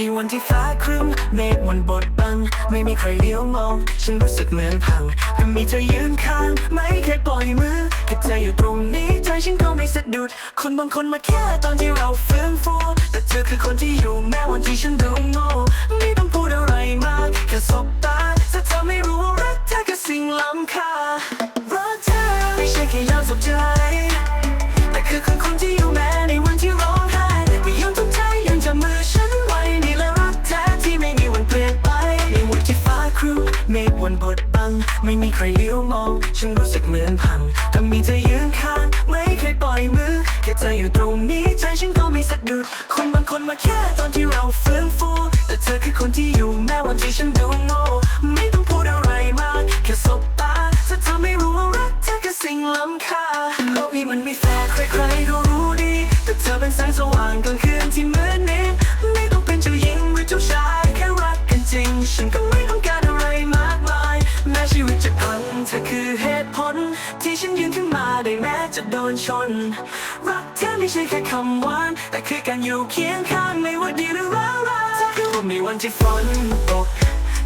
ในวันที่ฟ้าครึ้มเมฆวันบดบัง ไม่มีใครเลี้ยวมอง ฉันรู้สึกเหมือนพังแต่มีเธอยืนข้าง ไม่เคยปล่อยมือแค่เธออยู่ตรงนี้ใจฉันก็ไม่สะดุด คนบางคนมาแค่ตอนที่เราฟื้นฟูแต่เธอคือคนที่อยู่แม้วันที่ฉันดูโง่ไม่ต้องพูดอะไรมากแค่สบตาถ้าเธอไม่รู้ว่ารักเธอคือสิ่งล้ำค่ารักเธอไม่ใช่แค่ยามสุขใจ มันบดบัง ไม่มีใครเลี้ยวมอง ฉันรู้สึกเหมือนพังถ้ามีเธอยืนข้าง ไม่เคยปล่อยมือ แค่เธออยู่ตรงนี้ ใจฉันก็ไม่สะดุด คนบางคนมาแค่ตอนที่เราฟื้นฟูแต่เธอคือคนที่อยู่แม้วันที่ฉันดูโง่ไม่ต้องพูดอะไรมาก แค่สบตาถ้าเธอไม่รู้ว่ารักเธอคือสิ่งล้ำค่าโลกนี้มันไม่แฟร์ใครๆก็รู้ดี แต่เธอเป็นแสงสว่างกลางคืน เธอคือเหตุผล ที่ฉันยืนขึ้นมาได้แม้จะโดนชน รักเธอไม่ใช่แค่คำหวาน แต่คือการอยู่เคียงข้างไม่ว่าดีหรือร้ายร้ายคือลมในวันที่ฝนตก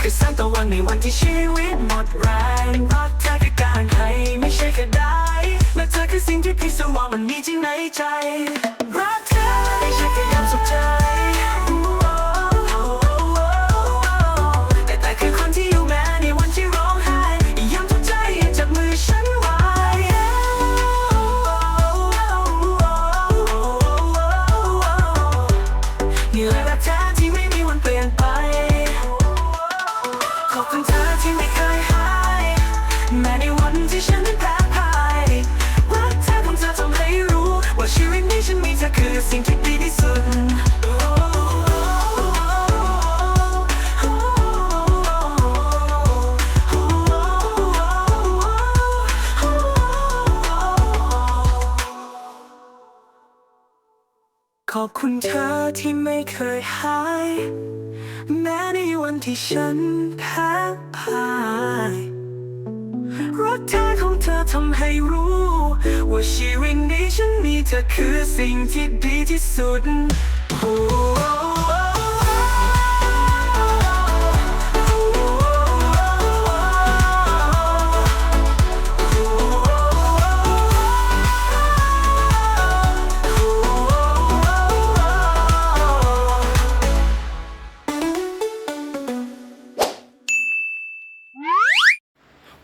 คือแสงตะวันในวันที่ชีวิตหมดแรง รักเธอคือการให้ไม่ใช่แค่ได้และเธอคือสิ่งที่พิสูจน์ว่ามันมีจริงในใจ รักเธอไม่ใช่แค่ยามสุขใจ ขอบคุณเธอที่ไม่เคยหาย แม้ในวันที่ฉันแพ้พ่ายรักแท้ของเธอทำให้รู้ ว่าชีวิตนี้ฉันมีเธอคือสิ่งที่ดีที่สุด